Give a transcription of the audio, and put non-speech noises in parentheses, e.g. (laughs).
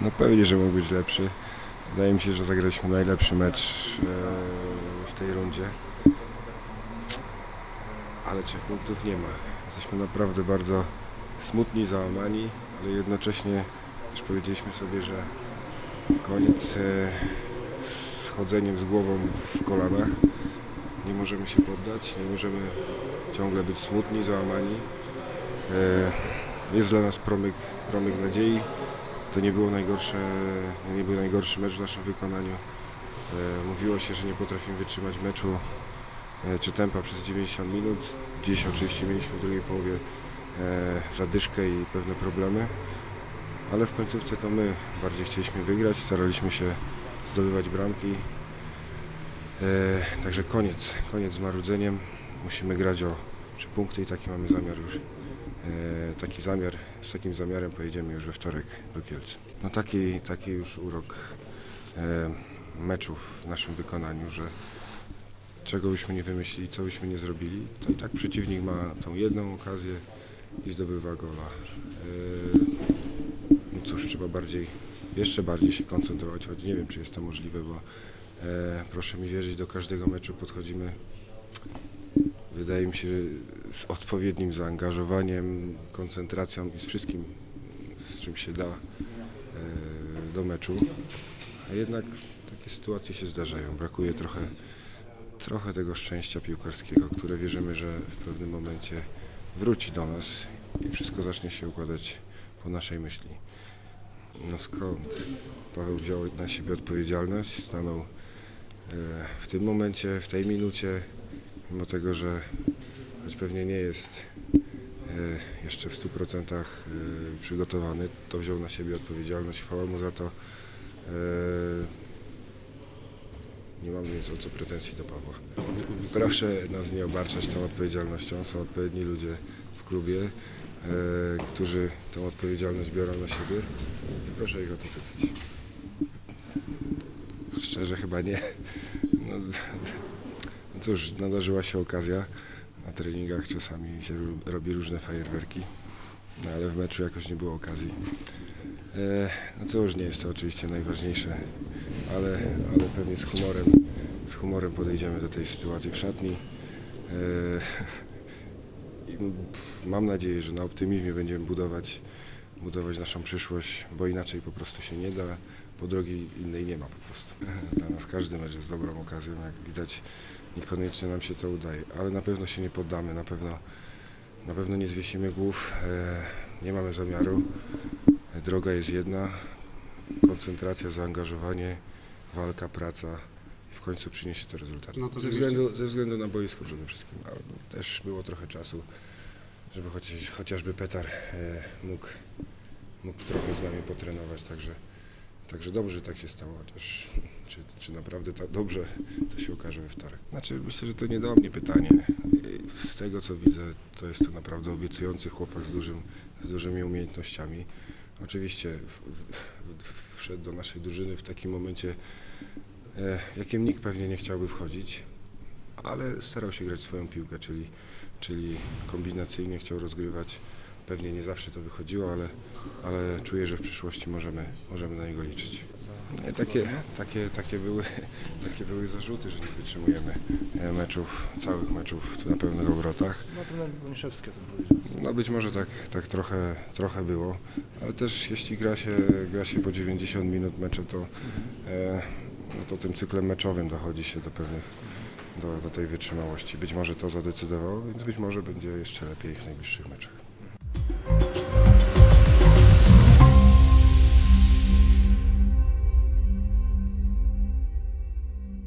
No pewnie, że mógł być lepszy. Wydaje mi się, że zagraliśmy najlepszy mecz e, w tej rundzie. Ale trzech punktów nie ma. Jesteśmy naprawdę bardzo smutni, załamani, ale jednocześnie też powiedzieliśmy sobie, że koniec e, z chodzeniem z głową w kolanach. Nie możemy się poddać, nie możemy ciągle być smutni, załamani. E, jest dla nas promyk, promyk nadziei. To nie było najgorsze, nie był najgorszy mecz w naszym wykonaniu. E, Mówiło się, że nie potrafimy wytrzymać meczu e, czy tempa przez 90 minut. Dziś oczywiście mieliśmy w drugiej połowie zadyszkę i pewne problemy, ale w końcówce to my bardziej chcieliśmy wygrać, staraliśmy się zdobywać bramki. E, Także koniec, koniec z marudzeniem. Musimy grać o trzy punkty i taki mamy zamiar już. E, Taki zamiar, z takim zamiarem pojedziemy już we wtorek do Kielc. No taki, taki już urok e, meczów w naszym wykonaniu, że czego byśmy nie wymyślili, co byśmy nie zrobili, to i tak przeciwnik ma tą jedną okazję i zdobywa gola. E, No cóż, trzeba bardziej, jeszcze bardziej się koncentrować, choć nie wiem, czy jest to możliwe, bo proszę mi wierzyć, do każdego meczu podchodzimy wydaje mi się, z odpowiednim zaangażowaniem, koncentracją i z wszystkim, z czym się da e, do meczu. A jednak takie sytuacje się zdarzają. Brakuje trochę, trochę tego szczęścia piłkarskiego, które wierzymy, że w pewnym momencie wróci do nas i wszystko zacznie się układać po naszej myśli. No skąd? Paweł wziął na siebie odpowiedzialność, stanął e, w tym momencie, w tej minucie, mimo tego, że choć pewnie nie jest e, jeszcze w 100% e, przygotowany, to wziął na siebie odpowiedzialność. Chwała mu za to. E, Nie mam nic o co pretensji do Pawła. Proszę nas nie obarczać tą odpowiedzialnością. Są odpowiedni ludzie w klubie, którzy tą odpowiedzialność biorą na siebie. Proszę ich o to pytać. Szczerze chyba nie. No, no cóż, nadarzyła się okazja. Na treningach czasami się robi różne fajerwerki, no ale w meczu jakoś nie było okazji. E, no już nie jest to oczywiście najważniejsze, ale, ale pewnie z humorem, z humorem podejdziemy do tej sytuacji w szatni. E, mam nadzieję, że na optymizmie będziemy budować, budować naszą przyszłość, bo inaczej po prostu się nie da, bo drogi innej nie ma po prostu. Dla nas każdy mecz jest dobrą okazją, jak widać niekoniecznie nam się to udaje, ale na pewno się nie poddamy, na pewno, na pewno nie zwiesimy głów, e, nie mamy zamiaru. Droga jest jedna, koncentracja, zaangażowanie, walka, praca i w końcu przyniesie to rezultat. No to ze, względu, ze względu na boisko przede wszystkim, ale też było trochę czasu, żeby chociaż, chociażby Petar e, mógł, mógł trochę z nami potrenować, także, także dobrze że tak się stało, chociaż (laughs) czy, czy naprawdę tak dobrze, to się okaże we wtorek. Znaczy myślę, że to nie do mnie pytanie. Z tego co widzę, to jest to naprawdę obiecujący chłopak z, dużym, z dużymi umiejętnościami. Oczywiście w, w, wszedł do naszej drużyny w takim momencie, e, jakim nikt pewnie nie chciałby wchodzić, ale starał się grać swoją piłkę, czyli, czyli kombinacyjnie chciał rozgrywać. Pewnie nie zawsze to wychodziło, ale, ale czuję, że w przyszłości możemy, możemy na niego liczyć. Takie, takie, takie, były, (laughs) takie były zarzuty, że nie wytrzymujemy e, meczów, całych meczów na pełnych obrotach. No trener Moniszewski o tym powiedział. No być może tak, tak trochę, trochę było, ale też jeśli gra się, gra się po 90 minut mecze, to, e, no to tym cyklem meczowym dochodzi się do pewnych, do, do tej wytrzymałości. Być może to zadecydowało, więc być może będzie jeszcze lepiej w najbliższych meczach.